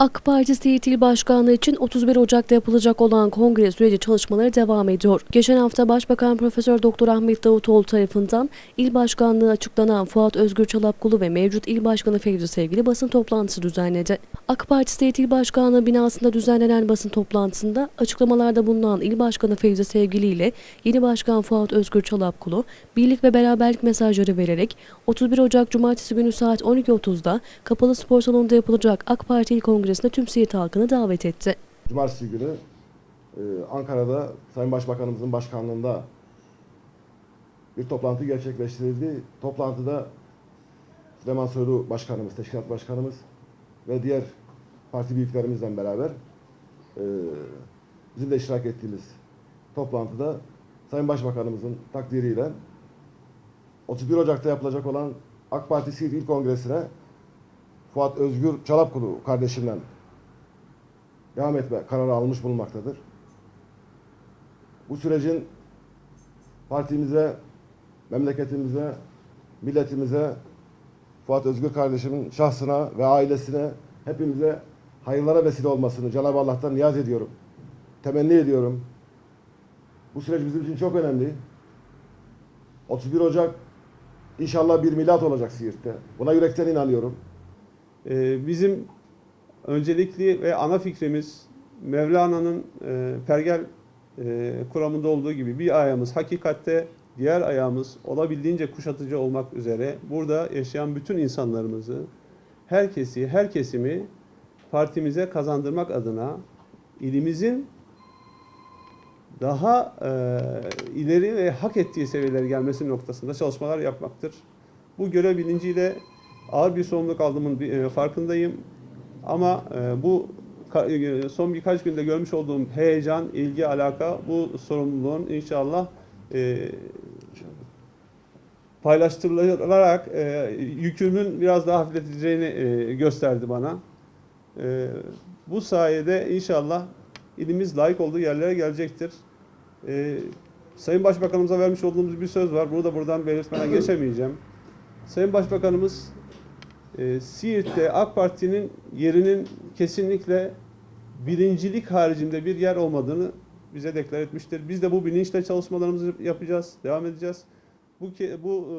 AK Parti Siirt İl Başkanlığı için 31 Ocak'ta yapılacak olan kongre süreci çalışmaları devam ediyor. Geçen hafta Başbakan Profesör Doktor Ahmet Davutoğlu tarafından il başkanlığı açıklanan Fuat Özgür Çalapkulu ve mevcut il başkanı Fevzi Sevgili basın toplantısı düzenledi. AK Parti Siirt İl Başkanlığı binasında düzenlenen basın toplantısında açıklamalarda bulunan il başkanı Fevzi Sevgili ile yeni başkan Fuat Özgür Çalapkulu birlik ve beraberlik mesajları vererek 31 Ocak Cumartesi günü saat 12.30'da Kapalı Spor Salonu'nda yapılacak AK Parti İl Kongresi'ne tüm Siirt halkını davet etti. Cumartesi günü e, Ankara'da Sayın Başbakanımızın başkanlığında bir toplantı gerçekleştirildi. Toplantıda Süleyman Soylu Başkanımız, Teşkilat Başkanımız ve diğer parti büyüklerimizle beraber e, bizim de iştirak ettiğimiz toplantıda Sayın Başbakanımızın takdiriyle 31 Ocak'ta yapılacak olan AK Parti Siirt İl Kongresi'ne Fuat Özgür Çalapkulu kardeşimle devam etme kararı almış bulunmaktadır. Bu sürecin partimize, memleketimize, milletimize, Fuat Özgür kardeşimin şahsına ve ailesine, hepimize hayırlara vesile olmasını Cenab-ı Allah'tan niyaz ediyorum. Temenni ediyorum. Bu süreç bizim için çok önemli. 31 Ocak inşallah bir milat olacak Siirt'te. Buna yürekten inanıyorum. Ee, Bizim öncelikli ve ana fikrimiz Mevlana'nın e, pergel e, kuramında olduğu gibi bir ayağımız hakikatte, diğer ayağımız olabildiğince kuşatıcı olmak üzere burada yaşayan bütün insanlarımızı, herkesi, her kesimi partimize kazandırmak adına ilimizin daha e, ileri ve hak ettiği seviyelere gelmesi noktasında çalışmalar yapmaktır. Bu görev bilinciyle ağır bir sorumluluk aldığımın e, farkındayım. Ama e, bu e, son birkaç günde görmüş olduğum heyecan, ilgi, alaka bu sorumluluğun inşallah paylaştırılarak yükümün biraz daha hafifleteceğini gösterdi bana. Bu sayede inşallah ilimiz layık olduğu yerlere gelecektir. Sayın Başbakanımıza vermiş olduğumuz bir söz var. Bunu da buradan belirtmeden geçemeyeceğim. Sayın Başbakanımız e, Siirt'te AK Parti'nin yerinin kesinlikle birincilik haricinde bir yer olmadığını bize deklar etmiştir. Biz de bu bilinçle çalışmalarımızı yapacağız, devam edeceğiz. Bu bu e,